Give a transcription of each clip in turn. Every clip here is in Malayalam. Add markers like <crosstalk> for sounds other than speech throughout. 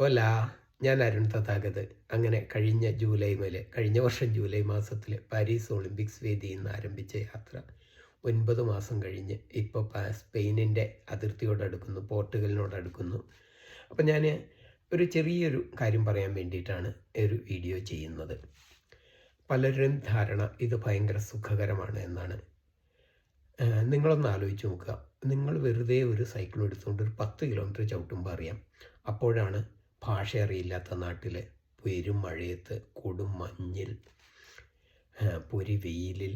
ഓല ഞാൻ അരുൺ തഥാഗത്. അങ്ങനെ കഴിഞ്ഞ ജൂലൈ മുതൽ കഴിഞ്ഞ വർഷം ജൂലൈ മാസത്തിൽ പാരീസ് ഒളിമ്പിക്സ് വേദിയിൽ നിന്ന് ആരംഭിച്ച യാത്ര ഒൻപത് മാസം കഴിഞ്ഞ് ഇപ്പോൾ സ്പെയിനിന്റെ അതിർത്തിയോട് അടുക്കുന്നു പോർട്ടുഗലിനോട് അടുക്കുന്നു അപ്പം ഞാൻ ഒരു ചെറിയൊരു കാര്യം പറയാൻ വേണ്ടിയിട്ടാണ് ഒരു വീഡിയോ ചെയ്യുന്നത്. പലരും ധാരണ ഇത് ഭയങ്കര സുഖകരമാണ് എന്നാണ്. നിങ്ങളൊന്ന് ആലോചിച്ച് നോക്കുക. നിങ്ങൾ വെറുതെ ഒരു സൈക്കിൾ എടുത്തുകൊണ്ട് ഒരു പത്ത് കിലോമീറ്റർ ചവിട്ടുമ്പോൾ അറിയാം. അപ്പോഴാണ് ഭാഷ അറിയില്ലാത്ത നാട്ടിൽ പെരും മഴയത്ത് കൊടും മഞ്ഞിൽ പൊരി വെയിലിൽ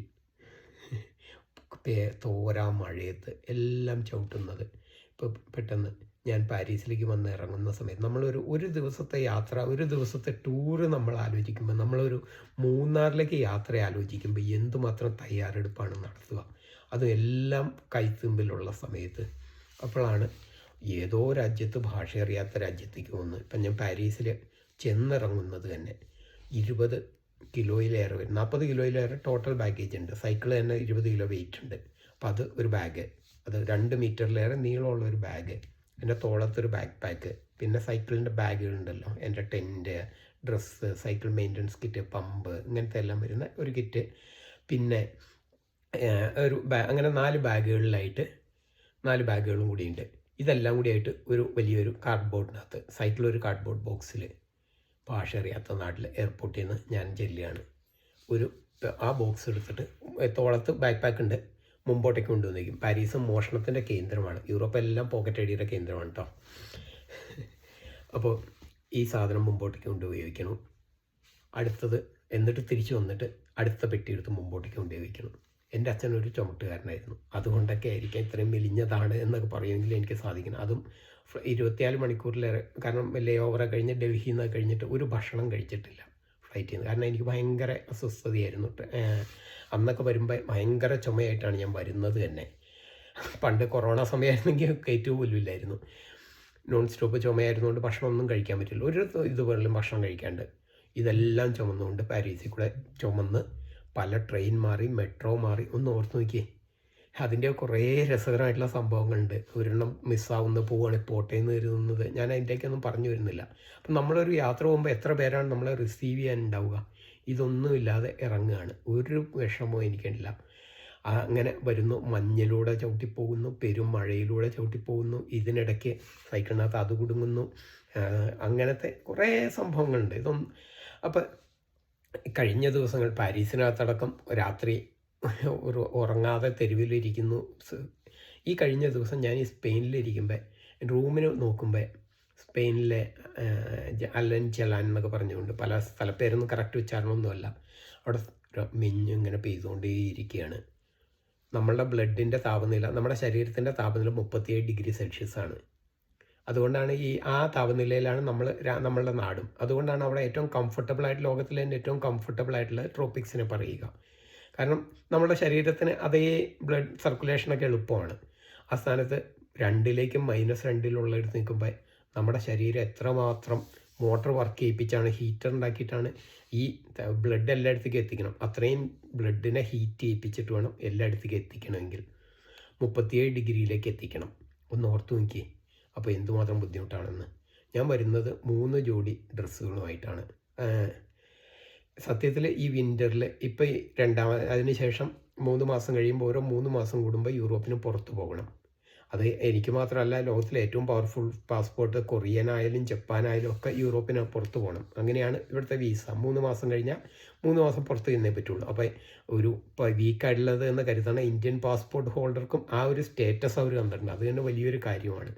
തോരാ മഴയത്ത് എല്ലാം ചവിട്ടുന്നത്. ഇപ്പോൾ പെട്ടെന്ന് ഞാൻ പാരീസിലേക്ക് വന്ന് ഇറങ്ങുന്ന സമയത്ത് നമ്മളൊരു ഒരു ദിവസത്തെ യാത്ര ഒരു ദിവസത്തെ ടൂറ് നമ്മൾ ആലോചിക്കുമ്പോൾ നമ്മളൊരു മൂന്നാറിലേക്ക് യാത്ര ആലോചിക്കുമ്പോൾ എന്തുമാത്രം തയ്യാറെടുപ്പാണ് നടത്തുക. അതും എല്ലാം കൈത്തുമ്പിലുള്ള സമയത്ത്. അപ്പോഴാണ് ഏതോ രാജ്യത്ത് ഭാഷ അറിയാത്ത രാജ്യത്തേക്ക് വന്ന്. ഇപ്പം ഞാൻ പാരീസിൽ ചെന്നിറങ്ങുന്നത് തന്നെ ഇരുപത് കിലോയിലേറെ വരും. നാൽപ്പത് കിലോയിലേറെ ടോട്ടൽ ബാഗേജ് ഉണ്ട്. സൈക്കിൾ തന്നെ ഇരുപത് കിലോ വെയിറ്റ് ഉണ്ട്. അപ്പം അത് ഒരു ബാഗ് അത് രണ്ട് മീറ്ററിലേറെ നീളമുള്ള ഒരു ബാഗ് എന്റെ തോളത്തൊരു ബാക്ക് പാക്ക് പിന്നെ സൈക്കിളിന്റെ ബാഗുകളുണ്ടല്ലോ എന്റെ tent dress cycle maintenance kit pump ഇങ്ങനത്തെ എല്ലാം വരുന്ന ഒരു കിറ്റ് പിന്നെ ഒരു ബാ അങ്ങനെ നാല് ബാഗുകളിലായിട്ട് നാല് ബാഗുകളും കൂടിയുണ്ട് ഇതെല്ലാം കൂടിയായിട്ട് ഒരു വലിയൊരു കാർഡ്ബോർഡിനകത്ത് സൈറ്റിലൊരു കാർഡ്ബോർഡ് ബോക്സിൽ ഭാഷ അറിയാത്ത നാട്ടിൽ എയർപോർട്ടിൽ നിന്ന് ഞാൻ ചെല്ലുകയാണ്. ഒരു ആ ബോക്സ് എടുത്തിട്ട് തോളത്ത് ബാക്ക് പാക്ക് ഉണ്ട്. മുമ്പോട്ടേക്ക് കൊണ്ടുവന്നേക്കും. പാരീസ് മോഷണത്തിന്റെ കേന്ദ്രമാണ്. യൂറോപ്പ് എല്ലാം പോക്കറ്റ് ഐഡിയുടെ കേന്ദ്രമാണ് കേട്ടോ അപ്പോൾ ഈ സാധനം മുമ്പോട്ടേക്ക് കൊണ്ട് ഉപയോഗിക്കണം അടുത്തത് എന്നിട്ട് തിരിച്ചു വന്നിട്ട് അടുത്ത പെട്ടി എടുത്ത് മുമ്പോട്ടേക്ക് കൊണ്ട് ഉപയോഗിക്കണം എന്റെ അച്ഛൻ ഒരു ചുമട്ടുകാരനായിരുന്നു. അതുകൊണ്ടൊക്കെ ആയിരിക്കാം ഇത്രയും മെലിഞ്ഞതാണ് എന്നൊക്കെ പറയുമെങ്കിൽ എനിക്ക് സാധിക്കണം അതും ഇരുപത്തിനാല് മണിക്കൂറിലേറെ കാരണം ലേ ഓവറെ കഴിഞ്ഞ് ഡൽഹിയിൽ നിന്ന് കഴിഞ്ഞിട്ട് ഒരു ഭക്ഷണം കഴിച്ചിട്ടില്ല ഫ്ലൈറ്റിൽ നിന്ന് കാരണം എനിക്ക് ഭയങ്കര അസ്വസ്ഥതയായിരുന്നു. അന്നൊക്കെ വരുമ്പോൾ ഭയങ്കര ചുമയായിട്ടാണ് ഞാൻ വരുന്നത് തന്നെ. പണ്ട് കൊറോണ സമയമായിരുന്നെങ്കിൽ കയറ്റു പോലും ഇല്ലായിരുന്നു. നോൺ സ്റ്റോപ്പ് ചുമയായിരുന്നുകൊണ്ട് ഭക്ഷണമൊന്നും കഴിക്കാൻ പറ്റില്ല. ഒരു ഇതുപോലും ഭക്ഷണം കഴിക്കാണ്ട് ഇതെല്ലാം ചുമന്നുകൊണ്ട് പാരീസിൽ കൂടെ ചുമന്ന് പല ട്രെയിൻ മാറി മെട്രോ മാറി. ഒന്ന് ഓർത്ത് നോക്കിയേ. അതിന്റെ കുറേ രസകരമായിട്ടുള്ള സംഭവങ്ങളുണ്ട്. ഒരെണ്ണം മിസ്സാവുന്ന പോവുകയാണ് പോട്ടെ എന്ന് കരുതുന്നത്. ഞാൻ അതിന്റെയൊക്കെയൊന്നും പറഞ്ഞു വരുന്നില്ല. അപ്പം നമ്മളൊരു യാത്ര പോകുമ്പോൾ എത്ര പേരാണ് നമ്മളെ റിസീവ് ചെയ്യാൻ ഉണ്ടാവുക ഇതൊന്നുമില്ലാതെ ഇറങ്ങുകയാണ്. ഒരു വിഷമവും എനിക്കുണ്ടില്ല അങ്ങനെ വരുന്നു. മഞ്ഞിലൂടെ ചവിട്ടിപ്പോകുന്നു. പെരും മഴയിലൂടെ ചവിട്ടിപ്പോകുന്നു. ഇതിനിടയ്ക്ക് സൈക്കിളിനകത്ത് അത് കുടുങ്ങുന്നു. അങ്ങനത്തെ കുറേ സംഭവങ്ങളുണ്ട്. ഇതൊന്നും അപ്പം കഴിഞ്ഞ ദിവസങ്ങൾ പാരീസിനകത്തടക്കം രാത്രി ഒരു ഉറങ്ങാതെ തെരുവിലിരിക്കുന്നു. ഈ കഴിഞ്ഞ ദിവസം ഞാൻ ഈ സ്പെയിനിലിരിക്കുമ്പോൾ റൂമിന് നോക്കുമ്പോൾ സ്പെയിനിലെ അലൻ ജലാൻ എന്നൊക്കെ പറഞ്ഞുകൊണ്ട് പല സ്ഥലപ്പേരൊന്നും കറക്റ്റ് ഉച്ചാരണമൊന്നുമല്ല. അവിടെ മിഞ്ഞ് ഇങ്ങനെ പെയ്തുകൊണ്ടേയിരിക്കുകയാണ്. നമ്മളുടെ ബ്ലഡിന്റെ താപനില നമ്മുടെ ശരീരത്തിന്റെ താപനില മുപ്പത്തിയേഴ് ഡിഗ്രി സെൽഷ്യസ് ആണ് അതുകൊണ്ടാണ് ഈ ആ താപനിലയിലാണ് നമ്മൾ നമ്മളുടെ നാടും. അതുകൊണ്ടാണ് അവിടെ ഏറ്റവും കംഫർട്ടബിൾ ആയിട്ട് ലോകത്തിലെ തന്നെ ഏറ്റവും കംഫർട്ടബിൾ ആയിട്ടുള്ള ട്രോപ്പിക്സിനെ പറയുക. കാരണം നമ്മുടെ ശരീരത്തിന് അതേ ബ്ലഡ് സർക്കുലേഷനൊക്കെ എളുപ്പമാണ്. ആ സ്ഥാനത്ത് രണ്ടിലേക്കും മൈനസ് രണ്ടിലുള്ളിടത്ത് നിൽക്കുമ്പോൾ നമ്മുടെ ശരീരം എത്രമാത്രം മോട്ടർ വർക്ക് ചെയ്യിപ്പിച്ചാണ് ഹീറ്റർ ഉണ്ടാക്കിയിട്ടാണ് ഈ ബ്ലഡ് എല്ലായിടത്തേക്കും എത്തിക്കണം. അത്രയും ബ്ലഡിനെ ഹീറ്റ് ചെയ്യിപ്പിച്ചിട്ട് വേണം എല്ലായിടത്തേക്കും എത്തിക്കണമെങ്കിൽ. മുപ്പത്തിയേഴ് ഡിഗ്രിയിലേക്ക് എത്തിക്കണം. ഒന്ന് ഓർത്ത് നോക്കിയേ. അപ്പോൾ എന്തുമാത്രം ബുദ്ധിമുട്ടാണെന്ന്. ഞാൻ വരുന്നത് മൂന്ന് ജോഡി ഡ്രസ്സുകളുമായിട്ടാണ്. സത്യത്തിൽ ഈ വിന്ററിൽ ഇപ്പോൾ രണ്ടാമ രണ്ടാമത് അതിന് ശേഷം മൂന്ന് മാസം കഴിയുമ്പോൾ ഓരോ മൂന്ന് മാസം കൂടുമ്പോൾ യൂറോപ്പിന് പുറത്ത് പോകണം. അത് എനിക്ക് മാത്രമല്ല ലോകത്തിലെ ഏറ്റവും പവർഫുൾ പാസ്പോർട്ട് കൊറിയനായാലും ജപ്പാനായാലും ഒക്കെ യൂറോപ്പിന് പുറത്ത് പോകണം. അങ്ങനെയാണ് ഇവിടുത്തെ വീസ മൂന്ന് മാസം കഴിഞ്ഞാൽ മൂന്ന് മാസം പുറത്ത് ചെന്നേ പറ്റുള്ളൂ. അപ്പോൾ ഒരു വീക്കായിട്ടുള്ളത് എന്ന് കരുതണ ഇന്ത്യൻ പാസ്പോർട്ട് ഹോൾഡർക്കും ആ ഒരു സ്റ്റേറ്റസ് അവർ തന്നിട്ടുണ്ട്. അത് തന്നെ വലിയൊരു കാര്യമാണ്.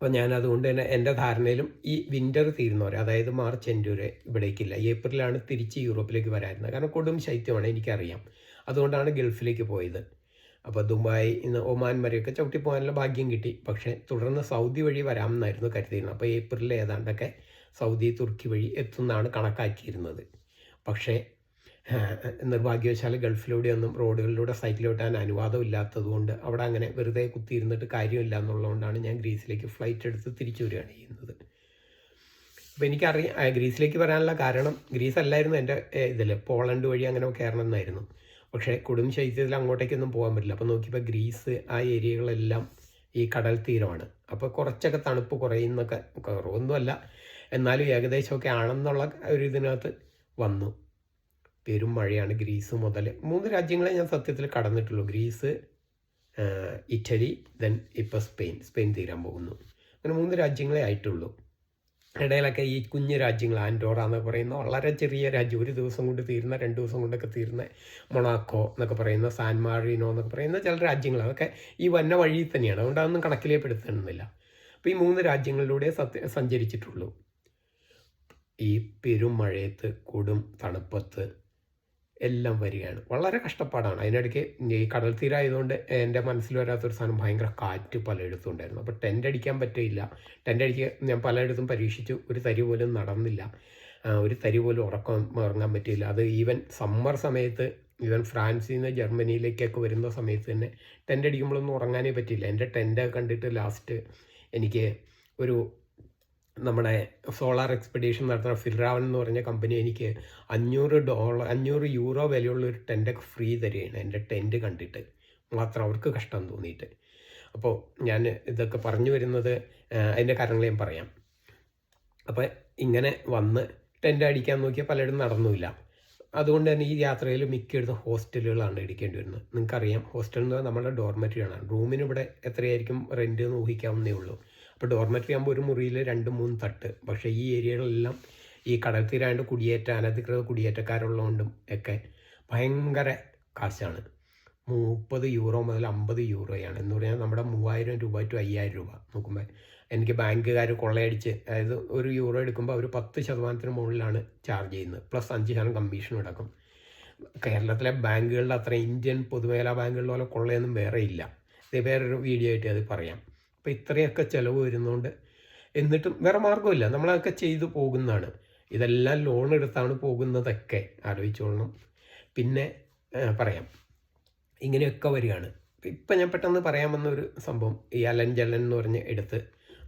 അപ്പോൾ ഞാൻ അതുകൊണ്ട് തന്നെ എന്റെ ധാരണയിലും ഈ വിന്റർ തീരുന്നവരെ അതായത് മാർച്ച് എൻഡ് വരെ ഇവിടേക്കില്ല. ഏപ്രിലാണ് തിരിച്ച് യൂറോപ്പിലേക്ക് വരായിരുന്നത് കാരണം കൊടും ശൈത്യമാണ് എനിക്കറിയാം. അതുകൊണ്ടാണ് ഗൾഫിലേക്ക് പോയത്. അപ്പോൾ ദുബായ് ഇന്ന് ഒമാൻ വരെയൊക്കെ ചവിട്ടി പോകാനുള്ള ഭാഗ്യം കിട്ടി. പക്ഷേ തുടർന്ന് സൗദി വഴി വരാമെന്നായിരുന്നു കരുതിയിരുന്നത്. അപ്പോൾ ഏപ്രിലിൽ ഏതാണ്ടൊക്കെ സൗദി തുർക്കി വഴി എത്തുന്നതാണ് കണക്കാക്കിയിരുന്നത്. പക്ഷേ നിർഭാഗ്യവശാൽ ഗൾഫിലൂടെയൊന്നും റോഡുകളിലൂടെ സൈക്കിൾ ഓട്ടാൻ അനുവാദമില്ലാത്തതുകൊണ്ട് അവിടെ അങ്ങനെ വെറുതെ കുത്തിയിരുന്നിട്ട് കാര്യമില്ല എന്നുള്ളതുകൊണ്ടാണ് ഞാൻ ഗ്രീസിലേക്ക് ഫ്ലൈറ്റ് എടുത്ത് തിരിച്ചു വരികയാണ് ചെയ്യുന്നത്. അപ്പോൾ എനിക്കറിയാം ഗ്രീസിലേക്ക് വരാനുള്ള കാരണം ഗ്രീസ് അല്ലായിരുന്നു എന്റെ ഇതിൽ പോളണ്ട് വഴി അങ്ങനെ കയറണം എന്നായിരുന്നു പക്ഷേ കൊടും ശൈത്യത്തിൽ അങ്ങോട്ടേക്കൊന്നും പോകാൻ പറ്റില്ല. അപ്പോൾ നോക്കിയപ്പോൾ ഗ്രീസ് ആ ഏരിയകളെല്ലാം ഈ കടൽ തീരമാണ്. അപ്പോൾ കുറച്ചൊക്കെ തണുപ്പ് കുറയുന്നൊക്കെ കുറവൊന്നുമല്ല. എന്നാലും ഏകദേശമൊക്കെ ആണെന്നുള്ള ഒരു ഇതിനകത്ത് വന്നു. പെരും മഴയാണ് ഗ്രീസ് മുതൽ. മൂന്ന് രാജ്യങ്ങളെ ഞാൻ സത്യത്തിൽ കടന്നിട്ടുള്ളൂ. ഗ്രീസ് ഇറ്റലി ദെൻ ഇപ്പോൾ സ്പെയിൻ. സ്പെയിൻ തീരാൻ പോകുന്നു. അങ്ങനെ മൂന്ന് രാജ്യങ്ങളെ ആയിട്ടുള്ളൂ. ഇടയിലൊക്കെ ഈ കുഞ്ഞു രാജ്യങ്ങൾ ആൻഡോറ എന്ന് പറയുന്ന വളരെ ചെറിയ രാജ്യം. ഒരു ദിവസം കൊണ്ട് തീരുന്ന രണ്ട് ദിവസം കൊണ്ടൊക്കെ തീരുന്ന മൊണാക്കോ എന്നൊക്കെ പറയുന്ന സാൻ മാറിനോ എന്നൊക്കെ പറയുന്ന ചില രാജ്യങ്ങൾ. അതൊക്കെ ഈ വന്ന വഴിയിൽ തന്നെയാണ്. അതുകൊണ്ട് അതൊന്നും കണക്കിലേ പെടുത്തണമെന്നില്ല അപ്പോൾ ഈ മൂന്ന് രാജ്യങ്ങളിലൂടെ സത്യ സഞ്ചരിച്ചിട്ടുള്ളൂ. ഈ പെരും മഴയത്ത് കൊടും തണുപ്പത്ത് എല്ലാം വരികയാണ്. വളരെ കഷ്ടപ്പാടാണ്. അതിനിടയ്ക്ക് ഈ കടൽ തീരായതുകൊണ്ട് എന്റെ മനസ്സിൽ വരാത്തൊരു സാധനം ഭയങ്കര കാറ്റ് പലയിടത്തും ഉണ്ടായിരുന്നു അപ്പോൾ ടെന്റ് അടിക്കാൻ പറ്റില്ല ടെന്റ് അടിക്ക് ഞാൻ പലയിടത്തും പരീക്ഷിച്ചു. ഒരു തരി പോലും നടന്നില്ല. ഒരു തരി പോലും ഉറക്കം ഉറങ്ങാൻ പറ്റിയില്ല. അത് ഈവൻ സമ്മർ സമയത്ത് ഈവൻ ഫ്രാൻസിൽ നിന്ന് ജർമ്മനിയിലേക്കൊക്കെ വരുന്ന സമയത്ത് തന്നെ ടെന്റ് അടിക്കുമ്പോഴൊന്നും ഉറങ്ങാനേ പറ്റിയില്ല. എന്റെ ടെന്റ് കണ്ടിട്ട് ലാസ്റ്റ് എനിക്ക് ഒരു നമ്മുടെ സോളാർ എക്സ്പെഡീഷൻ നടത്തുന്ന ഫിൽറാവൻ എന്ന് പറഞ്ഞ കമ്പനി എനിക്ക് അഞ്ഞൂറ് ഡോളർ അഞ്ഞൂറ് യൂറോ വിലയുള്ള ഒരു ടെന്റൊക്കെ ഫ്രീ തരികയാണ്. എന്റെ ടെന്റ് കണ്ടിട്ട് മാത്രം അവർക്ക് കഷ്ടം തോന്നിയിട്ട്. അപ്പോൾ ഞാൻ ഇതൊക്കെ പറഞ്ഞു വരുന്നത് അതിന്റെ കാരണങ്ങൾ ഞാൻ പറയാം. അപ്പോൾ ഇങ്ങനെ വന്ന് ടെന്റ് അടിക്കാൻ നോക്കിയാൽ പലരും നടന്നുമില്ല. അതുകൊണ്ട് തന്നെ ഈ യാത്രയിൽ മിക്കയിടത്തും ഹോസ്റ്റലുകളാണ് എടുക്കേണ്ടി വരുന്നത്. നിങ്ങൾക്കറിയാം ഹോസ്റ്റൽ എന്ന് പറഞ്ഞാൽ നമ്മുടെ ഡോർമെറ്ററിയാണ് റൂമിന് ഇവിടെ എത്രയായിരിക്കും റെന്റ് എന്ന് ഊഹിക്കാവുന്നേ ഉള്ളൂ. അപ്പോൾ ഡോർമെറ്ററി ആകുമ്പോൾ ഒരു മുറിയിൽ രണ്ട് മൂന്ന് തട്ട്. പക്ഷേ ഈ ഏരിയകളെല്ലാം ഈ കടൽ തീരാണ്ട് കുടിയേറ്റ അനധികൃത കുടിയേറ്റക്കാരുള്ളതുകൊണ്ടും ഒക്കെ ഭയങ്കര കാശാണ്. മുപ്പത് യൂറോ മുതൽ അമ്പത് യൂറോയാണ്. എന്ന് പറഞ്ഞാൽ നമ്മുടെ മൂവായിരം രൂപ ടു അയ്യായിരം രൂപ. നോക്കുമ്പോൾ എനിക്ക് ബാങ്കുകാർ കൊള്ളയടിച്ച് അതായത് ഒരു യൂറോ എടുക്കുമ്പോൾ അവർ പത്ത് ശതമാനത്തിന് മുകളിലാണ് ചാർജ് ചെയ്യുന്നത്. പ്ലസ് അഞ്ച് ശതമാനം കമ്മീഷൻ അടക്കം കേരളത്തിലെ ബാങ്കുകളുടെ അത്ര ഇന്ത്യൻ പൊതുമേഖലാ ബാങ്കുകളിലെ പോലെ കൊള്ളയൊന്നും വേറെ ഇല്ല ഇത് വേറൊരു വീഡിയോ ആയിട്ട് അത് പറയാം. അപ്പോൾ ഇത്രയൊക്കെ ചിലവ് വരുന്നതുകൊണ്ട് എന്നിട്ടും വേറെ മാർഗമില്ല നമ്മളതൊക്കെ ചെയ്തു പോകുന്നതാണ്. ഇതെല്ലാം ലോൺ എടുത്താണ് പോകുന്നതൊക്കെ ആലോചിച്ചോളണം. പിന്നെ പറയാം. ഇങ്ങനെയൊക്കെ വരികയാണ്. ഇപ്പം ഞാൻ പെട്ടെന്ന് പറയാൻ വന്ന ഒരു സംഭവം ഈ അലൻ ജലൻ എന്ന് പറഞ്ഞ് എടുത്ത്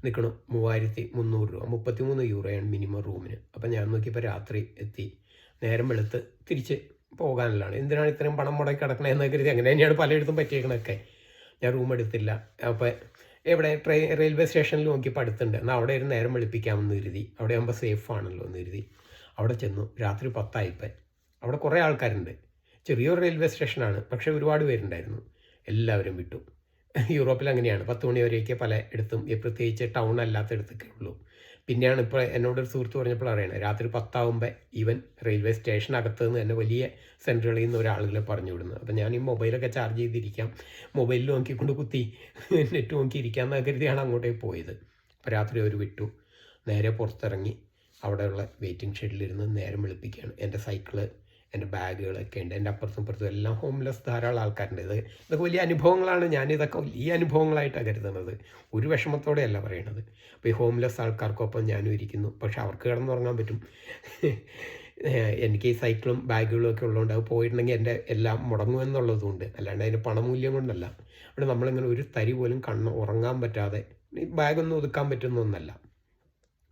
നിൽക്കണം മൂവായിരത്തി മുന്നൂറ് രൂപ മുപ്പത്തി മൂന്ന് യൂറോയാണ് മിനിമം റൂമിന് അപ്പം ഞാൻ നോക്കിയപ്പോൾ രാത്രി എത്തി. നേരം വെളുത്ത് തിരിച്ച് പോകാനുള്ളതാണ്. എന്തിനാണ് ഇത്രയും പണം മുടക്കി കിടക്കണേ എന്നൊക്കെ കരുതി അങ്ങനെ തന്നെയാണ് പലയിടത്തും പറ്റിയേക്കണൊക്കെ ഞാൻ റൂം എടുത്തില്ല. അപ്പോൾ എവിടെ ട്രെയിൻ റെയിൽവേ സ്റ്റേഷനിൽ നോക്കി അടുത്തുണ്ട് എന്നാൽ അവിടെ ഒരു നേരം വെളുപ്പിക്കാമെന്ന് കരുതി. അവിടെ ആകുമ്പോൾ സേഫ് ആണല്ലോ എന്ന് കരുതി. അവിടെ ചെന്നു. രാത്രി പത്തായിപ്പോൾ അവിടെ കുറേ ആൾക്കാരുണ്ട്. ചെറിയൊരു റെയിൽവേ സ്റ്റേഷനാണ്. പക്ഷേ ഒരുപാട് പേരുണ്ടായിരുന്നു. എല്ലാവരും വിട്ടു. യൂറോപ്പിൽ അങ്ങനെയാണ്. പത്ത് മണി വരെയൊക്കെ പല ഇടത്തും പ്രത്യേകിച്ച് ടൗൺ അല്ലാത്ത ഇടത്തൊക്കെ ഉള്ളൂ. പിന്നെയാണ് ഇപ്പോൾ എന്നോടൊരു സുഹൃത്ത് പറഞ്ഞപ്പോൾ അറിയണത് രാത്രി പത്താവുമ്പോൾ ഈവൻ റെയിൽവേ സ്റ്റേഷനകത്ത് നിന്ന് തന്നെ വലിയ സെന്ററുകളിൽ നിന്ന് ഒരാളുകളെ പറഞ്ഞു വിടുന്നത്. അപ്പോൾ ഞാൻ ഈ മൊബൈലൊക്കെ ചാർജ് ചെയ്തിരിക്കാം മൊബൈലിൽ നോക്കിക്കൊണ്ട് കുത്തി നെറ്റ് നോക്കിയിരിക്കാം ഇരിക്കാമെന്ന് കരുതിയാണ് അങ്ങോട്ടേക്ക് പോയത്. അപ്പോൾ രാത്രി അവർ വിട്ടു. നേരെ പുറത്തിറങ്ങി അവിടെയുള്ള വെയിറ്റിംഗ് ഷെഡിലിരുന്ന് നേരം വെളുപ്പിക്കുകയാണ്. എന്റെ സൈക്കിൾ എന്റെ ബാഗുകളൊക്കെ ഉണ്ട് എന്റെ അപ്പുറത്തും ഇപ്പുറത്തും എല്ലാം ഹോംലെസ് ധാരാളം ആൾക്കാരുണ്ട്. ഇത് ഇതൊക്കെ വലിയ അനുഭവങ്ങളാണ്. ഞാനിതൊക്കെ വലിയ അനുഭവങ്ങളായിട്ടാണ് കരുതുന്നത്. ഒരു വിഷമത്തോടെയല്ല പറയണത്. അപ്പോൾ ഈ ഹോംലെസ് ആൾക്കാർക്കൊപ്പം ഞാനും ഇരിക്കുന്നു. പക്ഷെ അവർക്ക് കിടന്നുറങ്ങാൻ പറ്റും. എനിക്ക് ഈ സൈക്കിളും ബാഗുകളും ഒക്കെ ഉള്ളതുകൊണ്ട് അത് പോയിട്ടുണ്ടെങ്കിൽ എന്റെ എല്ലാം മുടങ്ങുമെന്നുള്ളതുകൊണ്ട് അല്ലാണ്ട് അതിന് പണമൂല്യം കൊണ്ടല്ല. അവിടെ നമ്മളിങ്ങനെ ഒരു തരി പോലും കണ്ണ് ഉറങ്ങാൻ പറ്റാതെ ബാഗൊന്നും ഒതുക്കാൻ പറ്റുന്ന ഒന്നല്ല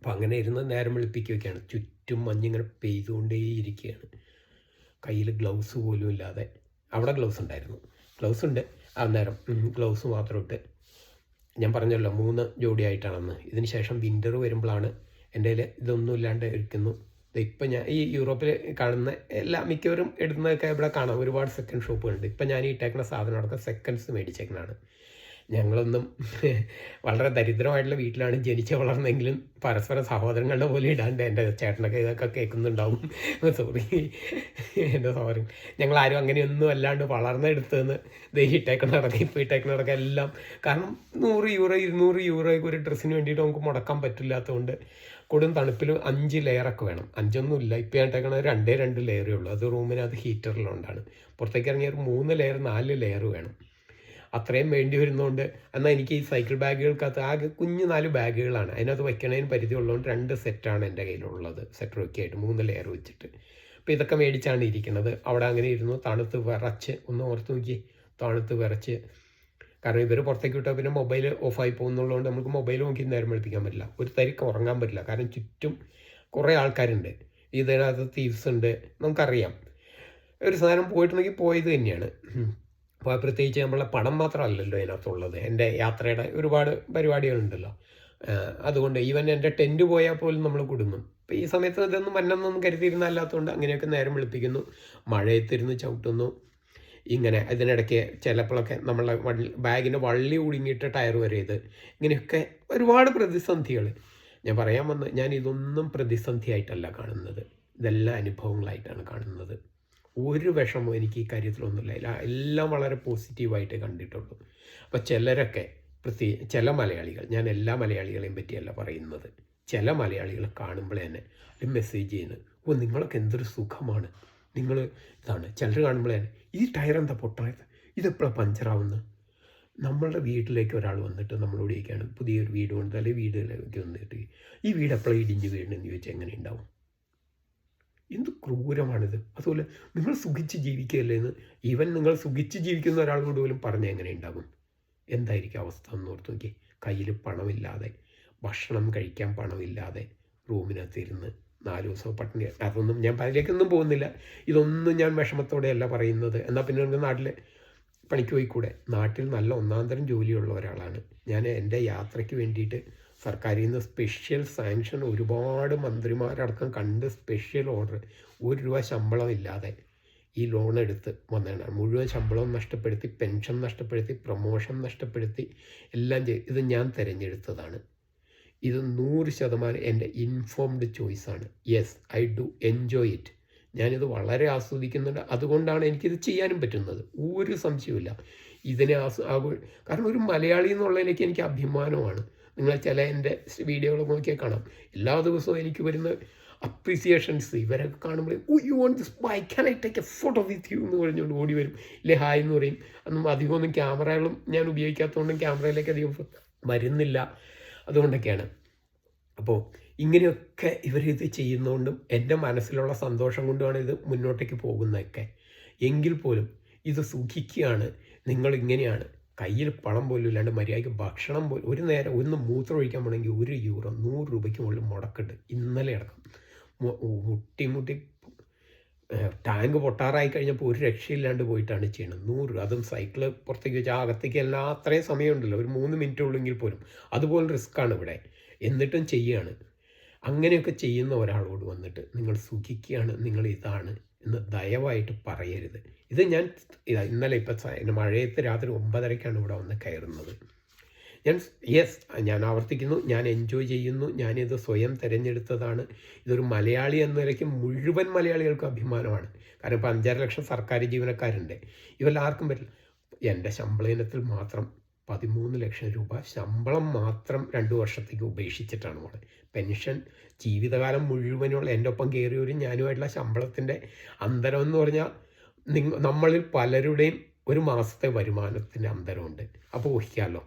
അപ്പോൾ അങ്ങനെ ഇരുന്ന് നേരം വെളുപ്പിക്കുകയൊക്കെയാണ്. ചുറ്റും മഞ്ഞിങ്ങനെ പെയ്തുകൊണ്ടേയിരിക്കുകയാണ്. കയ്യിൽ ഗ്ലൗസ് പോലും ഇല്ലാതെ. അവിടെ ഗ്ലൗസ് ഉണ്ടായിരുന്നു. ഗ്ലൗസ് ഉണ്ട്. അന്നേരം ഗ്ലൗസ് മാത്രം ഇട്ട് ഞാൻ പറഞ്ഞല്ലോ മൂന്ന് ജോഡിയായിട്ടാണെന്ന് ഇതിന് ശേഷം വിന്റർ വരുമ്പോഴാണ് എന്റെ കയ്യിൽ ഇതൊന്നും ഇല്ലാണ്ട് ഇരിക്കുന്നു. ഇപ്പം ഞാൻ ഈ യൂറോപ്പിൽ കാണുന്ന എല്ലാ മിക്കവരും ഇടുന്നതൊക്കെ ഇവിടെ കാണാം. ഒരുപാട് സെക്കൻഡ് ഷോപ്പുകളുണ്ട് ഇപ്പം ഞാൻ ഈ ഇട്ടേക്കുന്ന സാധനം അടക്കം സെക്കൻഡ്സ് മേടിച്ചേക്കണാണ് ഞങ്ങളൊന്നും <laughs> വളരെ ദരിദ്രമായിട്ടുള്ള വീട്ടിലാണ് ജനിച്ച് വളർന്നെങ്കിലും പരസ്പര സഹോദരങ്ങളുടെ പോലെ ഇടാണ്ട് എന്റെ ചേട്ടനൊക്കെ ഇതൊക്കെ കേൾക്കുന്നുണ്ടാവും. <laughs> സോറി എന്റെ ഞങ്ങൾ ആരും അങ്ങനെയൊന്നും അല്ലാണ്ട് വളർന്നെടുത്തതെന്ന് ദേ ഇട്ടേക്കണ നടക്കുക ഇപ്പോൾ ഇട്ടേക്കണ നടക്കുക എല്ലാം. കാരണം നൂറ് യൂറോ ഇരുന്നൂറ് യൂറോയ്ക്ക് ഒരു ഡ്രസ്സിന് വേണ്ടിയിട്ട് നമുക്ക് മുടക്കാൻ പറ്റില്ലാത്തതുകൊണ്ട് കൊടും തണുപ്പിൽ അഞ്ച് ലെയറൊക്കെ വേണം. അഞ്ചൊന്നും ഇല്ല ഇപ്പോൾ ഞാൻ ഇട്ടേക്കണ രണ്ടേ രണ്ട് ലെയറേ ഉള്ളൂ. അത് റൂമിനകത്ത് ഹീറ്ററിലുണ്ടാണ് പുറത്തേക്ക് ഇറങ്ങിയ ഒരു മൂന്ന് ലെയർ നാല് ലെയർ വേണം. അത്രയും വേണ്ടി വരുന്നതുകൊണ്ട് എന്നാൽ എനിക്ക് ഈ സൈക്കിൾ ബാഗുകൾക്കകത്ത് ആകെ കുഞ്ഞു നാല് ബാഗുകളാണ്. അതിനകത്ത് വയ്ക്കണതിന് പരിധി ഉള്ളതുകൊണ്ട് രണ്ട് സെറ്റാണ് എന്റെ കയ്യിലുള്ളത്. സെറ്ററൊക്കെ ആയിട്ട് മൂന്ന് ലെയർ വെച്ചിട്ട്. അപ്പോൾ ഇതൊക്കെ മേടിച്ചാണ് ഇരിക്കുന്നത് അവിടെ അങ്ങനെ ഇരുന്നു. തണുത്ത് വിറച്ച് ഒന്ന് ഓർത്ത് നോക്കി തണുത്ത് വിറച്ച്. കാരണം ഇവർ പുറത്തേക്ക് വിട്ടാൽ പിന്നെ മൊബൈൽ ഓഫായി പോകുന്നുള്ളതുകൊണ്ട് നമുക്ക് മൊബൈൽ നോക്കി നേരം വെളുപ്പിക്കാൻ പറ്റില്ല. ഒരു തരിക്ക് ഉറങ്ങാൻ പറ്റില്ല. കാരണം ചുറ്റും കുറേ ആൾക്കാരുണ്ട്. ഇതിനകത്ത് തീവ്സ് ഉണ്ട്. നമുക്കറിയാം. ഒരു സാധനം പോയിട്ടുണ്ടെങ്കിൽ പോയത് തന്നെയാണ്. അപ്പോൾ പ്രത്യേകിച്ച് നമ്മളെ പണം മാത്രമല്ലല്ലോ അതിനകത്തുള്ളത്. എന്റെ യാത്രയുടെ ഒരുപാട് പരിപാടികളുണ്ടല്ലോ. അതുകൊണ്ട് ഈവൻ എന്റെ ടെന്റ് പോയാൽ പോലും നമ്മൾ കുടുങ്ങും. അപ്പോൾ ഈ സമയത്ത് ഇതൊന്നും മന്നൊന്നും കരുതിയിരുന്നല്ലാത്തതുകൊണ്ട് അങ്ങനെയൊക്കെ നേരം വിളിപ്പിക്കുന്നു. മഴയത്തിരുന്ന് ചവിട്ടുന്നു. ഇങ്ങനെ ഇതിനിടയ്ക്ക് ചിലപ്പോഴൊക്കെ നമ്മളെ വള്ളി ബാഗിന്റെ വള്ളി കുടുങ്ങിയിട്ട് ടയർ വരെ ഇത്. ഇങ്ങനെയൊക്കെ ഒരുപാട് പ്രതിസന്ധികൾ. ഞാൻ പറയാൻ വന്ന് ഞാൻ ഇതൊന്നും പ്രതിസന്ധിയായിട്ടല്ല കാണുന്നത്. ഇതെല്ലാം അനുഭവങ്ങളായിട്ടാണ് കാണുന്നത്. ഒരു വിഷമവും എനിക്ക് ഈ കാര്യത്തിലൊന്നുമില്ല. എല്ലാം- വളരെ പോസിറ്റീവായിട്ട് കണ്ടിട്ടുള്ളൂ. അപ്പോൾ ചിലരൊക്കെ പ്രത്യേക ചില മലയാളികൾ ഞാൻ എല്ലാ മലയാളികളെയും പറ്റിയല്ല പറയുന്നത്. ചില മലയാളികൾ കാണുമ്പോൾ തന്നെ മെസ്സേജ് ചെയ്യുന്നത് ഓ നിങ്ങളൊക്കെ എന്തൊരു സുഖമാണ്. നിങ്ങൾ ഇതാണ്. ചിലർ കാണുമ്പോൾ തന്നെ ഈ ടയർ എന്താ പൊട്ടായത് ഇതെപ്പോഴാണ് പഞ്ചറാവുന്നത് നമ്മളുടെ വീട്ടിലേക്ക് ഒരാൾ വന്നിട്ട് നമ്മളോട് ചോദിക്കുകയാണ് പുതിയൊരു വീട് കൊണ്ട് അല്ലെങ്കിൽ വീട്ടിലേക്ക് വന്നിട്ട് ഈ വീട് എപ്പോഴാണ് ഇടിഞ്ഞ് വീടിനെന്ന് ചോദിച്ചാൽ എങ്ങനെ ഉണ്ടാവും എന്ത് ക്രൂരമാണിത്? അതുപോലെ നിങ്ങൾ സുഖിച്ച് ജീവിക്കുകയല്ലേ എന്ന്? ഈവൻ നിങ്ങൾ സുഖിച്ച് ജീവിക്കുന്ന ഒരാളോട് പോലും പറഞ്ഞ എങ്ങനെ ഉണ്ടാകും? എന്തായിരിക്കും അവസ്ഥ എന്ന് ഓർത്ത് നോക്കി കയ്യിൽ പണമില്ലാതെ ഭക്ഷണം കഴിക്കാൻ പണമില്ലാതെ റൂമിനകത്തിരുന്ന് നാല് ദിവസം പട്ടിണി. അതൊന്നും ഞാൻ അതിലേക്കൊന്നും പോകുന്നില്ല. ഇതൊന്നും ഞാൻ വിഷമത്തോടെയല്ല പറയുന്നത്. എന്നാൽ പിന്നെ എന്റെ നാട്ടിൽ പണിക്ക് പോയിക്കൂടെ? നാട്ടിൽ നല്ല ഒന്നാം തരം ജോലിയുള്ള ഒരാളാണ്. ഞാൻ എന്റെ യാത്രയ്ക്ക് വേണ്ടിയിട്ട് സർക്കാരിൽ നിന്ന് സ്പെഷ്യൽ സാങ്ഷൻ ഒരുപാട് മന്ത്രിമാരടക്കം കണ്ട് സ്പെഷ്യൽ ഓർഡർ ഒരു രൂപ ശമ്പളം ഇല്ലാതെ ഈ ലോൺ എടുത്ത് വന്നതാണ് മുഴുവൻ ശമ്പളം നഷ്ടപ്പെടുത്തി പെൻഷൻ നഷ്ടപ്പെടുത്തി പ്രൊമോഷൻ നഷ്ടപ്പെടുത്തി എല്ലാം ചെയ്ത് ഇത് ഞാൻ തിരഞ്ഞെടുത്തതാണ്. ഇത് നൂറ് ശതമാനം എന്റെ informed ചോയ്സാണ് yes I do enjoy it ഞാനിത് വളരെ ആസ്വദിക്കുന്നുണ്ട്. അതുകൊണ്ടാണ് എനിക്കിത് ചെയ്യാനും പറ്റുന്നത്. ഒരു സംശയവുമില്ല. ഇതിനെ ആസ് കാരണം ഒരു മലയാളി എന്നുള്ളതിലേക്ക് എനിക്ക് അഭിമാനമാണ്. നിങ്ങൾ ചില എന്റെ വീഡിയോകൾ നോക്കിയാൽ കാണാം. എല്ലാ ദിവസവും എനിക്ക് വരുന്ന അപ്രീസിയേഷൻസ് ഇവരൊക്കെ കാണുമ്പോൾ you want this bye can I take a photo with you എന്ന് പറഞ്ഞുകൊണ്ട് ഓടി വരും. ഇല്ലേ ഹായ് എന്ന് പറയും. അന്നും അധികമൊന്നും ക്യാമറകളും ഞാൻ ഉപയോഗിക്കാത്തതുകൊണ്ടും ക്യാമറയിലേക്ക് അധികം വരുന്നില്ല. അതുകൊണ്ടൊക്കെയാണ്. അപ്പോൾ ഇങ്ങനെയൊക്കെ ഇവരിത് ചെയ്യുന്നതുകൊണ്ടും എന്റെ മനസ്സിലുള്ള സന്തോഷം കൊണ്ടുമാണ് ഇത് മുന്നോട്ടേക്ക് പോകുന്നതൊക്കെ. എങ്കിൽ പോലും ഇത് സുഖിക്കുകയാണ്. നിങ്ങൾ ഇങ്ങനെയാണ്. കയ്യിൽ പണം പോലും ഇല്ലാണ്ട് മര്യാദയ്ക്ക് ഭക്ഷണം പോലും ഒരു നേരം ഒന്ന് മൂത്രം ഒഴിക്കാൻ പോകണമെങ്കിൽ ഒരു യൂറോ നൂറ് രൂപയ്ക്ക് മുകളിൽ മുടക്കുണ്ട് ഇന്നലെ അടക്കം മുട്ടി മുട്ടി ടാങ്ക് പൊട്ടാറായി കഴിഞ്ഞപ്പോൾ ഒരു രക്ഷയില്ലാണ്ട് പോയിട്ടാണ് ചെയ്യുന്നത് നൂറ് അതും സൈക്കിൾ പുറത്തേക്ക് വെച്ചാൽ അകത്തേക്ക് എല്ലാം അത്രയും സമയമുണ്ടല്ലോ. ഒരു മൂന്ന് മിനിറ്റ് ഉള്ളെങ്കിൽ പോലും. അതുപോലെ റിസ്ക്കാണ് ഇവിടെ. എന്നിട്ടും ചെയ്യുകയാണ് അങ്ങനെയൊക്കെ ചെയ്യുന്ന ഒരാളോട് വന്നിട്ട് നിങ്ങൾ സുഖിക്കുകയാണ്. നിങ്ങൾ ഇതാണ്. എന്ന് ദയവായിട്ട് പറയരുത്. ഇത് ഞാൻ ഇന്നലെ ഇപ്പം മഴയത്ത് രാത്രി ഒമ്പതരയ്ക്കാണ് ഇവിടെ വന്ന് കയറുന്നത്. ഞാൻ യെസ് ഞാൻ ആവർത്തിക്കുന്നു ഞാൻ എൻജോയ് ചെയ്യുന്നു ഞാനിത് സ്വയം തിരഞ്ഞെടുത്തതാണ്. ഇതൊരു മലയാളി എന്ന നിലയ്ക്ക് മുഴുവൻ മലയാളികൾക്കും അഭിമാനമാണ്. കാരണം ഇപ്പോൾ അഞ്ചര ലക്ഷം സർക്കാർ ജീവനക്കാരുണ്ട്. ഇവരെല്ലാം ആർക്കും പറ്റില്ല. എന്റെ ശമ്പള ഇനത്തിൽ മാത്രം പതിമൂന്ന് ലക്ഷം രൂപ ശമ്പളം മാത്രം രണ്ട് വർഷത്തേക്ക് ഉപേക്ഷിച്ചിട്ടാണ് മോളെ. പെൻഷൻ ജീവിതകാലം മുഴുവനുള്ള എന്റെ ഒപ്പം കയറിയവരും ഞാനുമായിട്ടുള്ള ശമ്പളത്തിന്റെ അന്തരം എന്ന് പറഞ്ഞാൽ നിങ്ങ നമ്മളിൽ പലരുടെയും ഒരു മാസത്തെ വരുമാനത്തിന്റെ അന്തരമുണ്ട്. അപ്പോൾ ഊഹിക്കാമല്ലോ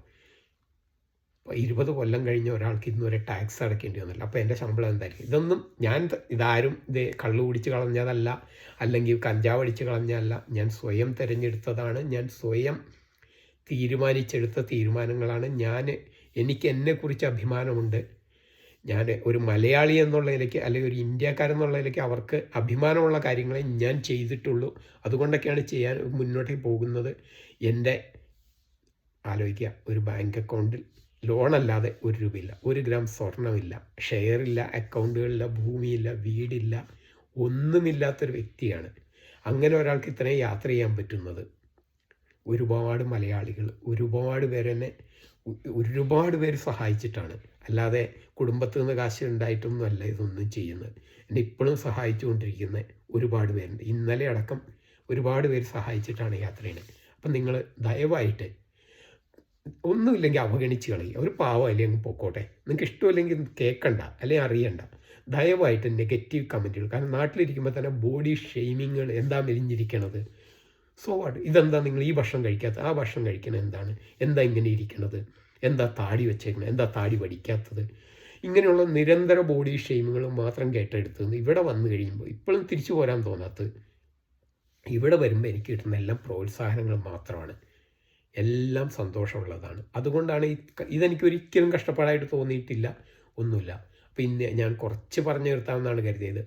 ഇരുപത് കൊല്ലം കഴിഞ്ഞ ഒരാൾക്ക് ഇന്നുവരെ ടാക്സ് അടയ്ക്കേണ്ടി വന്നില്ല. അപ്പോൾ എന്റെ ശമ്പളം എന്തായിരിക്കും? ഇതൊന്നും ഞാൻ ഇതാരും ഇത് കള്ളു കുടിച്ച് കളഞ്ഞതല്ല. അല്ലെങ്കിൽ കഞ്ചാവ് അടിച്ച് കളഞ്ഞതല്ല. ഞാൻ സ്വയം തിരഞ്ഞെടുത്തതാണ്. ഞാൻ സ്വയം തീരുമാനിച്ചെടുത്ത തീരുമാനങ്ങളാണ് ഞാൻ എനിക്ക് എന്നെക്കുറിച്ച് അഭിമാനമുണ്ട്. ഞാൻ ഒരു മലയാളി എന്നുള്ള നിലയ്ക്ക് അല്ലെങ്കിൽ ഒരു ഇന്ത്യക്കാരെന്നുള്ള നിലയ്ക്ക് അവർക്ക് അഭിമാനമുള്ള കാര്യങ്ങളെ ഞാൻ ചെയ്തിട്ടുള്ളൂ. അതുകൊണ്ടൊക്കെയാണ് ചെയ്യാൻ മുന്നോട്ട് പോകുന്നത്. എന്റെ ആലോചിക്കുക ഒരു ബാങ്ക് അക്കൗണ്ടിൽ ലോണല്ലാതെ ഒരു രൂപയില്ല ഒരു ഗ്രാം സ്വർണമില്ല ഷെയറില്ല അക്കൗണ്ടുകളില്ല ഭൂമിയില്ല വീടില്ല ഒന്നുമില്ലാത്തൊരു വ്യക്തിയാണ്. അങ്ങനെ ഒരാൾക്ക് ഇത്രയും യാത്ര ചെയ്യാൻ പറ്റുന്നത്. ഒരുപാട് മലയാളികൾ ഒരുപാട് പേരെന്നെ ഒരുപാട് പേര് സഹായിച്ചിട്ടാണ്. അല്ലാതെ കുടുംബത്തിൽ നിന്ന് കാശ് ഉണ്ടായിട്ടൊന്നും അല്ല ഇതൊന്നും ചെയ്യുന്നത്. എന്നെ ഇപ്പോഴും സഹായിച്ചുകൊണ്ടിരിക്കുന്ന ഒരുപാട് പേരുണ്ട്. ഇന്നലെ അടക്കം ഒരുപാട് പേര് സഹായിച്ചിട്ടാണ് യാത്ര ചെയ്യുന്നത് അപ്പം നിങ്ങൾ ദയവായിട്ട് ഒന്നുമില്ലെങ്കിൽ അവഗണിച്ച് കളയുക. ഒരു പാവം അല്ലെങ്കിൽ പൊക്കോട്ടെ. നിങ്ങൾക്ക് ഇഷ്ടമല്ലെങ്കിൽ കേൾക്കണ്ട അല്ലെങ്കിൽ അറിയണ്ട. ദയവായിട്ട് നെഗറ്റീവ് കമന്റുകൾ. കാരണം നാട്ടിലിരിക്കുമ്പോൾ തന്നെ ബോഡി ഷെയ്മിങ്ങുകൾ എന്താ മെലിഞ്ഞിരിക്കണത്? സോ വാട്ട് ഇതെന്താ നിങ്ങൾ ഈ ഭക്ഷണം കഴിക്കാത്ത? ആ ഭക്ഷണം കഴിക്കണത് എന്താണ്? എന്താ ഇങ്ങനെ ഇരിക്കണത്? എന്താ താടി വെച്ചേക്കണത്? എന്താ താടി വടിക്കാത്തത്? ഇങ്ങനെയുള്ള നിരന്തര ബോഡി ഷെയിമുകൾ മാത്രം കേട്ടെടുത്തത് ഇവിടെ വന്നു കഴിയുമ്പോൾ ഇപ്പോഴും തിരിച്ചു പോരാൻ തോന്നാത്തത് ഇവിടെ വരുമ്പോൾ എനിക്ക് കിട്ടുന്ന എല്ലാം പ്രോത്സാഹനങ്ങൾ മാത്രമാണ്. എല്ലാം സന്തോഷമുള്ളതാണ്. അതുകൊണ്ടാണ് ഇതെനിക്ക് ഒരിക്കലും കഷ്ടപ്പാടായിട്ട് തോന്നിയിട്ടില്ല. ഒന്നുമില്ല. പിന്നെ ഞാൻ കുറച്ച് പറഞ്ഞു നിർത്താമെന്നാണ് കരുതിയത്.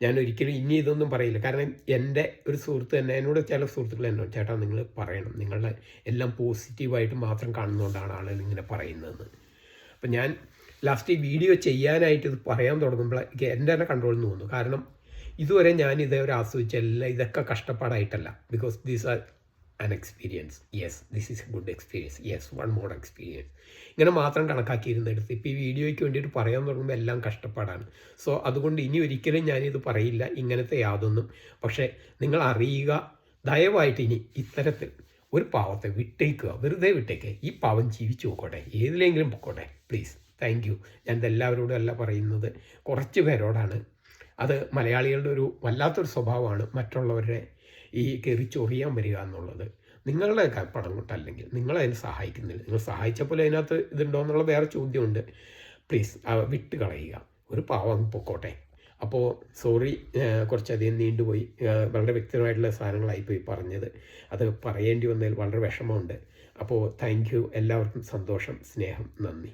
ഞാൻ ഒരിക്കലും ഇനി ഇതൊന്നും പറയില്ല. കാരണം എന്റെ ഒരു സുഹൃത്ത് തന്നെ എന്നോട് ചില സുഹൃത്തുക്കൾ എന്നോട് ചേട്ടാ നിങ്ങൾ പറയണം. നിങ്ങളുടെ എല്ലാം പോസിറ്റീവായിട്ട് മാത്രം കാണുന്നതുകൊണ്ടാണ് ആളുകൾ ഇങ്ങനെ പറയുന്നതെന്ന്. അപ്പം ഞാൻ ലാസ്റ്റ് ഈ വീഡിയോ ചെയ്യാനായിട്ട് ഇത് പറയാൻ തുടങ്ങുമ്പോൾ എനിക്ക് എന്റെ തന്നെ കൺട്രോളിൽ നിന്ന് തോന്നുന്നു. കാരണം ഇതുവരെ ഞാൻ ഇതേ ഒരു ആസ്വദിച്ചല്ല ഇതൊക്കെ കഷ്ടപ്പാടായിട്ടല്ല. Because these are an experience yes this is a good experience yes one more experience ഇങ്ങനെ മാത്രം കണക്കാക്കിയിരുന്നെടുത്ത് ഇപ്പോൾ ഈ വീഡിയോയ്ക്ക് വേണ്ടിയിട്ട് പറയാൻ തുടങ്ങുമ്പോൾ എല്ലാം കഷ്ടപ്പാടാണ്. സോ അതുകൊണ്ട് ഇനി ഒരിക്കലും ഞാനിത് പറയില്ല. ഇങ്ങനത്തെ യാതൊന്നും. പക്ഷേ നിങ്ങൾ അറിയുക ദയവായിട്ട് ഇനി ഇത്തരത്തിൽ ഒരു പാവത്തെ വിട്ടേക്കുക. വെറുതെ വിട്ടേക്കുക ഈ പാവം ജീവിച്ചു പോക്കോട്ടെ. ഏതിലെങ്കിലും പൊക്കോട്ടെ. പ്ലീസ് താങ്ക് യു ഞാൻ ഇതെല്ലാവരോടും അല്ല പറയുന്നത്. കുറച്ച് പേരോടാണ്. അത് മലയാളികളുടെ ഒരു വല്ലാത്തൊരു സ്വഭാവമാണ്. മറ്റുള്ളവരുടെ ഈ കയറി ചൊറിയാൻ വരിക എന്നുള്ളത്. നിങ്ങളുടെ പണം കൊണ്ടല്ലെങ്കിൽ നിങ്ങളതിന് സഹായിക്കുന്നില്ല. നിങ്ങൾ സഹായിച്ചപ്പോൾ അതിനകത്ത് ഇതുണ്ടോ എന്നുള്ള വേറെ ചോദ്യമുണ്ട്. പ്ലീസ് വിട്ട് കളയുക. ഒരു പാവം പൊക്കോട്ടെ. അപ്പോൾ സോറി കുറച്ചധികം നീണ്ടുപോയി. വളരെ വ്യക്തിപരമായിട്ടുള്ള സാധനങ്ങളായിപ്പോയി പറഞ്ഞത്. അത് പറയേണ്ടി വന്നതിൽ വളരെ വിഷമമുണ്ട്. അപ്പോൾ താങ്ക് എല്ലാവർക്കും സന്തോഷം സ്നേഹം നന്ദി.